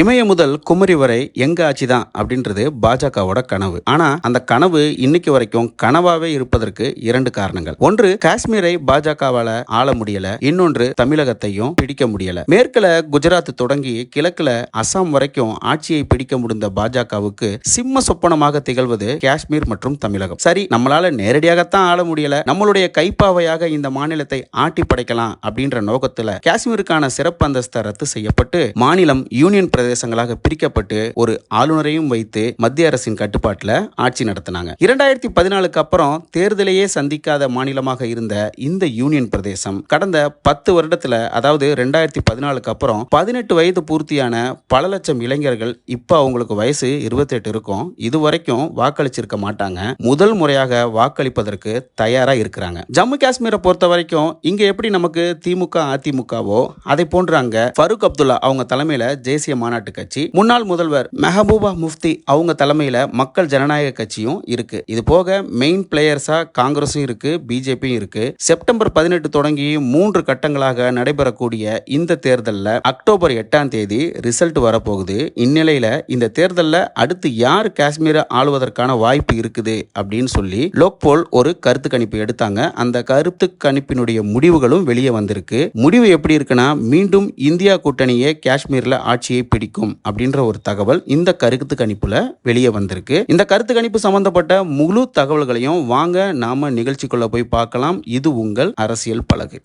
இமய முதல் குமரி வரை எங்க ஆட்சி தான் அப்படின்றது பாஜகவோட கனவு. ஆனா அந்த கனவு இன்னைக்கு வரைக்கும் கனவாவே இருப்பதற்கு இரண்டு காரணங்கள். ஒன்று காஷ்மீரை பாஜகவால ஆள முடியல. இன்னொன்று தமிழகத்தையும் பிடிக்க முடியல. மேற்குல குஜராத் தொடங்கி கிழக்குல அசாம் வரைக்கும் ஆட்சியை பிடிக்க முடிந்த பாஜகவுக்கு சிம்ம சொப்பனமாக திகழ்வது காஷ்மீர் மற்றும் தமிழகம். சரி நம்மளால நேரடியாகத்தான் ஆள முடியல. நம்மளுடைய கைப்பாவையாக இந்த மாநிலத்தை ஆட்டி படைக்கலாம் அப்படின்ற நோக்கத்துல காஷ்மீருக்கான சிறப்பு அந்தஸ்தை ரத்து செய்யப்பட்டு மாநிலம் யூனியன் பிரதேச பிரதேசங்களாக பிரிக்கப்பட்டு ஒரு ஆளுநரையும் வைத்து மத்திய அரசின் கட்டுப்பாட்டில் ஆட்சி நடத்தினாங்க. இரண்டாயிரத்தி பதினாலுக்கு அப்புறம் தேர்தலையே சந்திக்காத மாநிலமாக இருந்த இந்த யூனியன் பிரதேசம் கடந்த பத்து வருடத்துல அதாவது ரெண்டாயிரத்தி பதினாலுக்கு அப்புறம் பதினெட்டு வயது பூர்த்தியான பல லட்சம் இளைஞர்கள் இப்போ அவங்களுக்கு வயசு இருபத்தெட்டு இருக்கும். இது வரைக்கும் வாக்களிச்சிருக்க மாட்டாங்க. முதல் முறையாக வாக்களிப்பதற்கு தயாரா இருக்கிறாங்க. ஜம்மு காஷ்மீரை பொறுத்த வரைக்கும் இங்க எப்படி நமக்கு திமுக அதிமுகவோ அதை போன்று அங்க ஃபருக் அப்துல்லா அவங்க தலைமையில தேசிய மாநாடு மாநாட்டு கட்சி. முன்னாள் முதல்வர் மெஹபூபா முஃப்தி அவங்க தலைமையில மக்கள் ஜனநாயக கட்சியும் இருக்கு. இது போக மெயின் பிளேயர்ஸா காங்கிரஸும் இருக்கு பிஜேபியும் இருக்கு. செப்டம்பர் பதினெட்டு தொடங்கி மூன்று கட்டங்களாக நடைபெறக்கூடிய இந்த தேர்தலில் அக்டோபர் எட்டாம் தேதி ரிசல்ட் வரப்போகுது. இந்நிலையில இந்த தேர்தலில் அடுத்து யார் காஷ்மீரை ஆளுவதற்கான வாய்ப்பு இருக்குது அப்படின்னு சொல்லி லோக்போல் ஒரு கருத்து கணிப்பு எடுத்தாங்க. அந்த கருத்து கணிப்பினுடைய முடிவுகளும் வெளியே வந்திருக்கு. முடிவு எப்படி இருக்குன்னா மீண்டும் இந்தியா கூட்டணியே காஷ்மீர்ல ஆட்சியை பிடிக்கும் அப்படின்ற ஒரு தகவல் இந்த கருத்து கணிப்புல வெளியே வந்திருக்கு. இந்த கருத்து கணிப்பு சம்பந்தப்பட்ட முழு தகவல்களையும் வாங்க நாம நிகழ்ச்சிக்குள்ள போய் பார்க்கலாம். இது உங்கள் அரசியல் பலகு.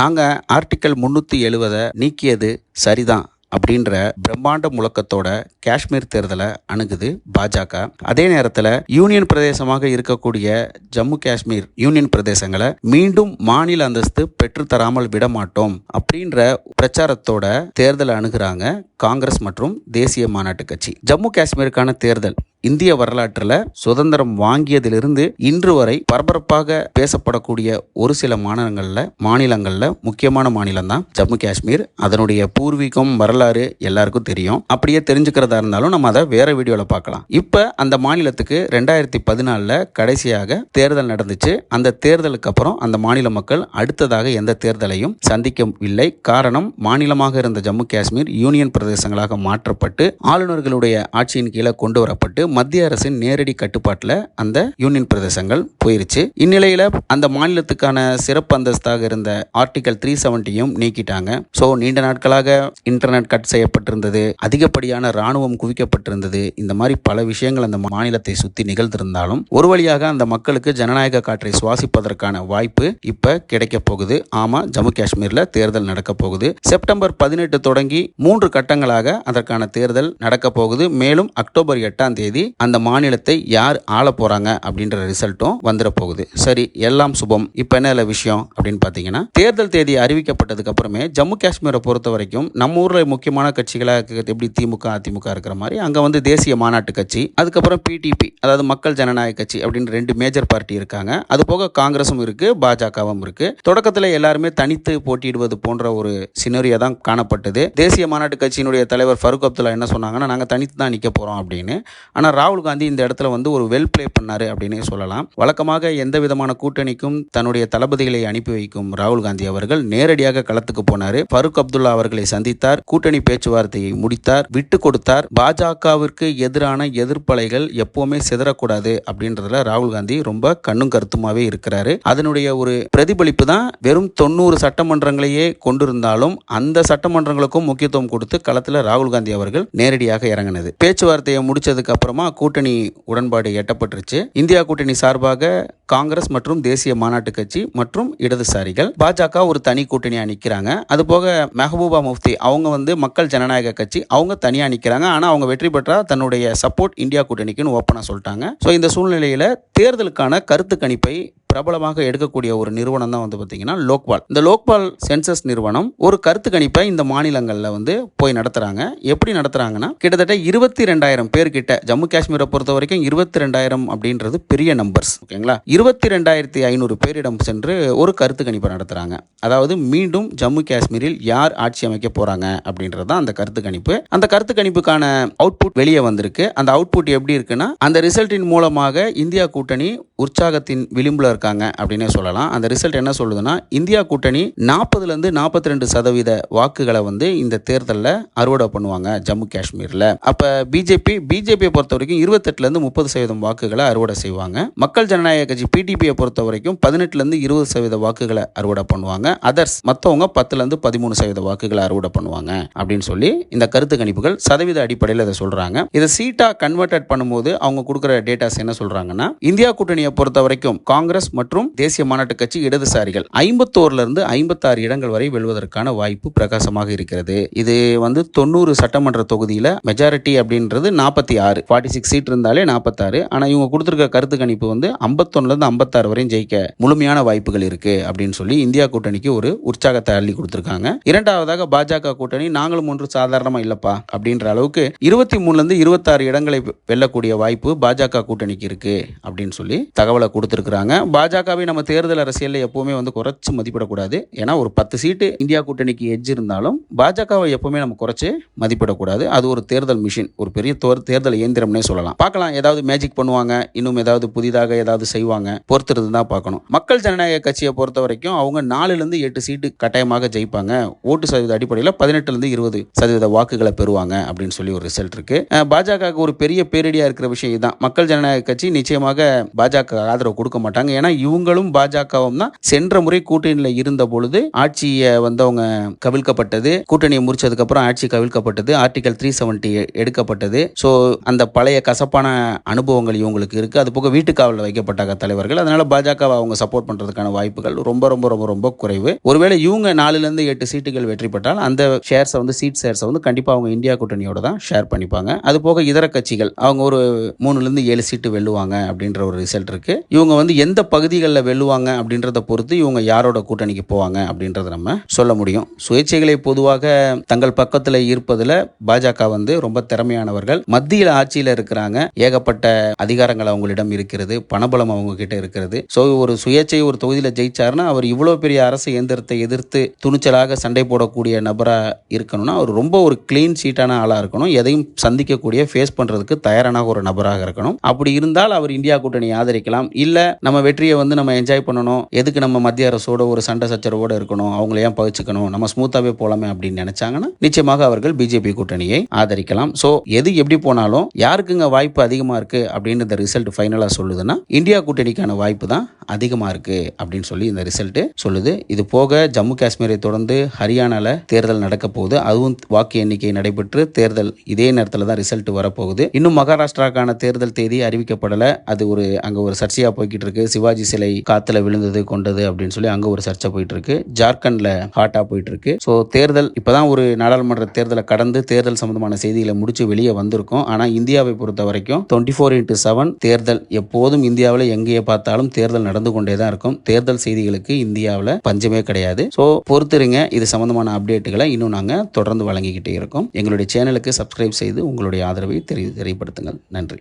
நாங்கள் ஆர்டிக்கல் முந்நூற்றி எழுவதை நீக்கியது சரிதான். அப்படின்ற பிரம்மாண்ட முழக்கத்தோட காஷ்மீர் தேர்தலை அணுகுது பாஜக. அதே நேரத்தில் யூனியன் பிரதேசமாக இருக்கக்கூடிய ஜம்மு காஷ்மீர் யூனியன் பிரதேசங்களை மீண்டும் மாநில அந்தஸ்து பெற்றுத்தராமல் விட மாட்டோம் அப்படின்ற பிரச்சாரத்தோட தேர்தலை அணுகிறாங்க காங்கிரஸ் மற்றும் தேசிய மாநாட்டு கட்சி. ஜம்மு காஷ்மீருக்கான தேர்தல் இந்திய வரலாற்றில் சுதந்திரம் வாங்கியதிலிருந்து இன்று வரை பரபரப்பாக பேசப்படக்கூடிய ஒரு சில மாநிலங்களில் மாநிலங்களில் முக்கியமான மாநிலம் தான் ஜம்மு காஷ்மீர். அதனுடைய பூர்வீகம் வரலாறு எல்லாருக்கும் தெரியும். அப்படியே தெரிஞ்சுக்கிறதா இருந்தாலும் நம்ம அதை வேற வீடியோவில் பார்க்கலாம். இப்போ அந்த மாநிலத்துக்கு ரெண்டாயிரத்தி பதினாலில் கடைசியாக தேர்தல் நடந்துச்சு. அந்த தேர்தலுக்கு அப்புறம் அந்த மாநில மக்கள் அடுத்ததாக எந்த தேர்தலையும் சந்திக்கவில்லை காரணம் மாநிலமாக இருந்த ஜம்மு காஷ்மீர் யூனியன் பிரதேசங்களாக மாற்றப்பட்டு ஆளுநர்களுடைய ஆட்சியின் கீழே கொண்டு வரப்பட்டு மத்திய அரசின் நேரடி கட்டுப்பாட்டில் அந்த யூனியன் பிரதேசங்கள் போயிருச்சு. இந்நிலையில் அந்த மாநிலத்துக்கான சிறப்பு அந்தஸ்தாக இருந்த ஆர்டிகல் த்ரீ செவன்ட்டியும் நீக்கிட்டாங்க. ஸோ நீண்ட நாட்களாக இன்டர்நெட் கட் செய்யப்பட்டிருந்தது. அதிகப்படியான ராணுவம் குவிக்கப்பட்டிருந்தது. இந்த மாதிரி பல விஷயங்கள் அந்த மாநிலத்தை சுற்றி நிகழ்ந்திருந்தாலும் ஒரு வழியாக அந்த மக்களுக்கு ஜனநாயக காற்றை சுவாசிப்பதற்கான வாய்ப்பு இப்போ கிடைக்க போகுது. ஆமாம் ஜம்மு காஷ்மீரில் தேர்தல் நடக்க போகுது. செப்டம்பர் பதினெட்டு தொடங்கி மூன்று கட்டங்களாக அதற்கான தேர்தல் நடக்க போகுது. மேலும் அக்டோபர் எட்டாம் தேதி அந்த மாநிலத்தை யார் ஆள போறாங்க அப்படின்ற ரிசல்ட்டும் வந்துட போகுது. சரி எல்லாம் சுபம். இப்போ என்ன இதுல விஷயம் அப்படின்னு பார்த்தீங்கன்னா தேர்தல் தேதி அறிவிக்கப்பட்டதுக்கு அப்புறமே ஜம்மு காஷ்மீரை பொறுத்த வரைக்கும் நம்ம ஊரில் முக்கியமான கட்சிகளாக எப்படி திமுக அதிமுக இருக்கிற மாதிரி அங்கே வந்து தேசிய மாநாட்டு கட்சி அதுக்கப்புறம் பிடிபி அதாவது மக்கள் ஜனநாயக கட்சி அப்படின்னு ரெண்டு மேஜர் பார்ட்டி இருக்காங்க. அது போக காங்கிரஸும் இருக்கு பாஜகவும் இருக்கு. தொடக்கத்தில் எல்லாருமே தனித்து போட்டியிடுவது போன்ற ஒரு சினரியா தான் காணப்பட்டது. தேசிய மாநாட்டு கட்சியினுடைய தலைவர் ஃபருக் அப்துல்லா என்ன சொன்னாங்கன்னா நாங்கள் தனித்து தான் நிற்க போகிறோம் அப்படின்னு. ஆனால் ராகுல் காந்தி இந்த இடத்துல வந்து ஒரு வெல் ப்ளே பண்ணார் அப்படின்னே சொல்லலாம். வழக்கமாக எந்த விதமான கூட்டணிக்கும் தன்னுடைய தளபதிகளை அனுப்பி வைக்கும் ராகுல் காந்தி அவர்கள் நேரடியாக களத்துக்கு போனார். ஃபருக் அப்துல்லா அவர்களை சந்தித்தார். கூட்டணி பேச்சுவார்த்தையை முடித்தார். விட்டு கொடுத்தார். பாஜகவிற்கு எதிரான எதிர்ப்பலைகள் எப்பவுமே சிதறக்கூடாது அப்படின்றதுல ராகுல் காந்தி ரொம்ப கண்ணும் கருத்துமாவே இருக்கிறாரு. அதனுடைய ஒரு பிரதிபலிப்பு தான் வெறும் தொண்ணூறு சட்டமன்றங்களையே கொண்டிருந்தாலும் அந்த சட்டமன்றங்களுக்கும் முக்கியத்துவம் கொடுத்து களத்தில் ராகுல் காந்தி அவர்கள் நேரடியாக இறங்கினது. பேச்சுவார்த்தையை முடிச்சதுக்கு அப்புறம் கூட்டணி உடன்பாடு எட்டப்பட்டுருச்சு. இந்தியா கூட்டணி சார்பாக காங்கிரஸ் மற்றும் தேசிய மாநாட்டு கட்சி மற்றும் இடதுசாரிகள் பாஜக ஒரு தனி கூட்டணியாக நிற்கிறாங்க அது போக மெஹபூபா முஃப்தி அவங்க வந்து மக்கள் ஜனநாயக கட்சி அவங்க தனியாக நிற்கிறாங்க ஆனால் அவங்க வெற்றி பெற்றால் தன்னுடைய சப்போர்ட் இந்தியா கூட்டணிக்குன்னு ஓப்பனாக சொல்லிட்டாங்க. ஸோ இந்த சூழ்நிலையில் தேர்தலுக்கான கருத்து கணிப்பை பிரபலமாக எடுக்கக்கூடிய ஒரு நிறுவனம் தான் வந்து பார்த்தீங்கன்னா லோக்பால். இந்த லோக்பால் சென்சஸ் நிறுவனம் ஒரு கருத்து கணிப்பை இந்த மாநிலங்களில் வந்து போய் நடத்துகிறாங்க எப்படி நடத்துகிறாங்கன்னா கிட்டத்தட்ட இருபத்தி ரெண்டாயிரம் பேர்கிட்ட ஜம்மு காஷ்மீரை பொறுத்த வரைக்கும் இருபத்தி ரெண்டாயிரம் அப்படின்றது பெரிய நம்பர்ஸ் ஓகேங்களா? இருபத்தி ரெண்டாயிரத்தி ஐநூறு பேரிடம் சென்று ஒரு கருத்து கணிப்பை நடத்துகிறாங்க அதாவது மீண்டும் ஜம்மு காஷ்மீரில் யார் ஆட்சி அமைக்க போகிறாங்க அப்படின்றது தான் அந்த கருத்து கணிப்பு. அந்த கருத்து கணிப்புக்கான அவுட்புட் வெளியே வந்திருக்கு. அந்த அவுட்புட் எப்படி இருக்குன்னா அந்த ரிசல்ட்டின் மூலமாக இந்தியா கூட்டணி உற்சாகத்தின் விளிம்பில் இருக்க இருக்காங்க அப்படின்னே சொல்லலாம். அந்த ரிசல்ட் என்ன சொல்லுதுன்னா இந்தியா கூட்டணி நாற்பதுலேருந்து நாற்பத்தி ரெண்டு சதவீத வாக்குகளை வந்து இந்த தேர்தலில் அறுவடை பண்ணுவாங்க ஜம்மு காஷ்மீரில். அப்போ பிஜேபி பிஜேபியை பொறுத்த வரைக்கும் இருபத்தெட்டுலேருந்து முப்பது சதவீதம் வாக்குகளை அறுவடை செய்வாங்க. மக்கள் ஜனநாயக கட்சி பிடிபியை பொறுத்த வரைக்கும் பதினெட்டுலேருந்து இருபது சதவீத வாக்குகளை அறுவடை பண்ணுவாங்க. அதர்ஸ் மற்றவங்க பத்துலேருந்து பதிமூணு சதவீத வாக்குகளை அறுவடை பண்ணுவாங்க அப்படின்னு சொல்லி இந்த கருத்து கணிப்புகள் சதவீத அடிப்படையில் இதை சொல்கிறாங்க இதை சீட்டாக கன்வெர்டட் பண்ணும்போது அவங்க கொடுக்குற டேட்டாஸ் என்ன சொல்கிறாங்கன்னா இந்தியா கூட்டணியை பொறுத்த வரைக்கும் காங்கிரஸ் மற்றும் தேசிய மாநாட்டு கட்சி இடதுசாரிகள். ஐம்பத்தோர்ல இருந்து ஐம்பத்தாறு இடங்கள் வரை வெல்வதற்கான வாய்ப்பு பிரகாசமாக இருக்கிறது. இது வந்து தொண்ணூறு சட்டமன்ற தொகுதியில் மெஜாரிட்டி அப்படின்றது நாற்பத்தி ஆறு. ஃபார்ட்டி சிக்ஸ் சீட் இருந்தாலே நாற்பத்தாறு ஆனால் இவங்க கொடுத்துருக்க கருத்து கணிப்பு வந்து ஐம்பத்தொன்னுலேருந்து ஐம்பத்தாறு வரையும் ஜெயிக்க முழுமையான வாய்ப்புகள் இருக்கு அப்படின்னு சொல்லி இந்தியா கூட்டணிக்கு ஒரு உற்சாகத்தை அள்ளி கொடுத்துருக்காங்க. இரண்டாவதாக பாஜக கூட்டணி நாங்களும் ஒன்று சாதாரணமா இல்லப்பா அப்படின்ற அளவுக்கு இருபத்தி மூணுலேருந்து இருபத்தாறு இடங்களை வெல்லக்கூடிய வாய்ப்பு பாஜக கூட்டணிக்கு இருக்கு அப்படின்னு சொல்லி தகவலை கொடுத்துருக்குறாங்க. பாஜகவை நம்ம தேர்தல் அரசியலில் எப்போவுமே வந்து குறைச்சி மதிப்பிடக்கூடாது. ஏன்னா ஒரு பத்து சீட்டு இந்தியா கூட்டணிக்கு எஜ் இருந்தாலும் பாஜகவை எப்போவுமே நம்ம குறைச்சி மதிப்பிடக்கூடாது. அது ஒரு தேர்தல் மிஷின் ஒரு பெரிய தோர் தேர்தல் இயந்திரம்னே சொல்லலாம். பார்க்கலாம் ஏதாவது மேஜிக் பண்ணுவாங்க இன்னும் ஏதாவது புதிதாக ஏதாவது செய்வாங்க பொறுத்திருந்து தான் பார்க்கணும். மக்கள் ஜனநாயக கட்சியை பொறுத்த வரைக்கும் அவங்க நாலுலேருந்து எட்டு சீட்டு கட்டாயமாக ஜெயிப்பாங்க. ஓட்டு சதவீத அடிப்படையில் பதினெட்டுலேருந்து இருபது சதவீத வாக்குகளை பெறுவாங்க அப்படின்னு சொல்லி ஒரு ரிசல்ட் இருக்கு. பாஜகவுக்கு ஒரு பெரிய பேரடியாக இருக்கிற விஷயம் இதுதான். மக்கள் ஜனநாயக கட்சி நிச்சயமாக பாஜக ஆதரவு கொடுக்க மாட்டாங்க. ஏன்னா இவங்களும் பாஜகவும் தான் சென்ற முறை கூட்டணியில் இருந்த பொழுது ஆட்சியை வந்து அவங்க கவிழ்க்கப்பட்டது கூட்டணியை முடிச்சதுக்கப்புறம் ஆட்சி கவிழ்க்கப்பட்டது ஆர்டிகல் த்ரீ செவன்டி எடுக்கப்பட்டது. ஸோ அந்த பழைய கசப்பான அனுபவங்கள் இவங்களுக்கு இருக்கு. அது போக வீட்டுக்காவலில் வைக்கப்பட்டாங்க தலைவர்கள். அதனால பாஜகவை அவங்க சப்போர்ட் பண்றதுக்கான வாய்ப்புகள் ரொம்ப ரொம்ப ரொம்ப ரொம்ப குறைவு. ஒருவேளை இவங்க நாலுல இருந்து எட்டு சீட்டுகள் வெற்றி பெற்றால் அந்த ஷேர்ஸை வந்து சீட் ஷேர்ஸை வந்து கண்டிப்பா அவங்க இந்தியா கூட்டணியோட தான் ஷேர் பண்ணிப்பாங்க. அது போக இதர கட்சிகள் அவங்க ஒரு மூணுல இருந்து ஏழு சீட்டு வெல்லுவாங்க அப்படின்ற ஒரு ரிசல்ட் இருக்கு. இவங்க வந்து எந்த பகுதிகளில் வெல்லுவாங்க அப்படின்றத பொறுத்து இவங்க யாரோட கூட்டணிக்கு போவாங்க அப்படின்றத நம்ம சொல்ல முடியும். சுயேட்சைகளை பொதுவாக தங்கள் பக்கத்தில் ஈர்ப்பதில் பாஜக வந்து ரொம்ப திறமையானவர்கள். மத்தியில் ஆட்சியில் இருக்கிறாங்க. ஏகப்பட்ட அதிகாரங்கள் அவங்களிடம் இருக்கிறது. பணபலம் அவங்க கிட்ட இருக்கிறது. ஸோ ஒரு சுயேட்சை ஒரு தொகுதியில் ஜெயிச்சாருன்னா அவர் இவ்வளோ பெரிய அரசு இயந்திரத்தை எதிர்த்து துணிச்சலாக சண்டை போடக்கூடிய நபராக இருக்கணும்னா அவர் ரொம்ப ஒரு கிளீன் சீட்டான ஆளாக இருக்கணும். எதையும் சந்திக்கக்கூடிய ஃபேஸ் பண்ணுறதுக்கு தயாரான ஒரு நபராக இருக்கணும். அப்படி இருந்தால் அவர் இந்தியா கூட்டணியை ஆதரிக்கலாம். இல்லை நம்ம வெற்றி வெற்றியை வந்து நம்ம என்ஜாய் பண்ணணும். எதுக்கு நம்ம மத்திய அரசோட ஒரு சண்டை சச்சரவோடு இருக்கணும்? அவங்கள ஏன் பகிச்சுக்கணும் நம்ம ஸ்மூத்தாகவே போகலாமே அப்படின்னு நினைச்சாங்கன்னா நிச்சயமாக அவர்கள் பிஜேபி கூட்டணியை ஆதரிக்கலாம். ஸோ எது எப்படி போனாலும் யாருக்குங்க வாய்ப்பு அதிகமாக இருக்கு அப்படின்னு இந்த ரிசல்ட் ஃபைனலாக சொல்லுதுன்னா இந்தியா கூட்டணிக்கான வாய்ப்பு தான் அதிகமாக இருக்கு அப்படின்னு சொல்லி இந்த ரிசல்ட் சொல்லுது. இது போக ஜம்மு காஷ்மீரை தொடர்ந்து ஹரியானால தேர்தல் நடக்க போகுது. அதுவும் வாக்கு எண்ணிக்கை நடைபெற்று தேர்தல் இதே நேரத்தில் தான் ரிசல்ட் வரப்போகுது. இன்னும் மகாராஷ்டிராக்கான தேர்தல் தேதி அறிவிக்கப்படலை. அது ஒரு அங்கே ஒரு சர்ச்சையாக போய்கிட்டு இருக்கு. சிவாஜி சிலை காத்துல விழுந்தது கொண்டது அப்படின்னு சொல்லி அங்கே ஒரு சர்ச்சை போயிட்டு இருக்கு ஜார்க்கண்ட்ல ஹாட்டா போயிட்டு இருக்கு ஸோ தேர்தல் இப்பதான் ஒரு நாடாளுமன்ற தேர்தலை கடந்து தேர்தல் சம்பந்தமான செய்திகளை முடிச்சு வெளியே வந்திருக்கோம். ஆனால் இந்தியாவை பொறுத்த வரைக்கும் டுவெண்ட்டி ஃபோர் இன்ட்டு செவன் தேர்தல் எப்போதும் இந்தியாவில் எங்கேயே பார்த்தாலும் தேர்தல் நடந்து கொண்டே தான் இருக்கும். தேர்தல் செய்திகளுக்கு இந்தியாவில் பஞ்சமே கிடையாது. ஸோ பொறுத்துருங்க. இது சம்பந்தமான அப்டேட்டுகளை இன்னும் நாங்கள் தொடர்ந்து வழங்கிக்கிட்டே இருக்கோம். எங்களுடைய சேனலுக்கு சப்ஸ்கிரைப் செய்து உங்களுடைய ஆதரவை தெரி தெரியப்படுத்துங்கள். நன்றி.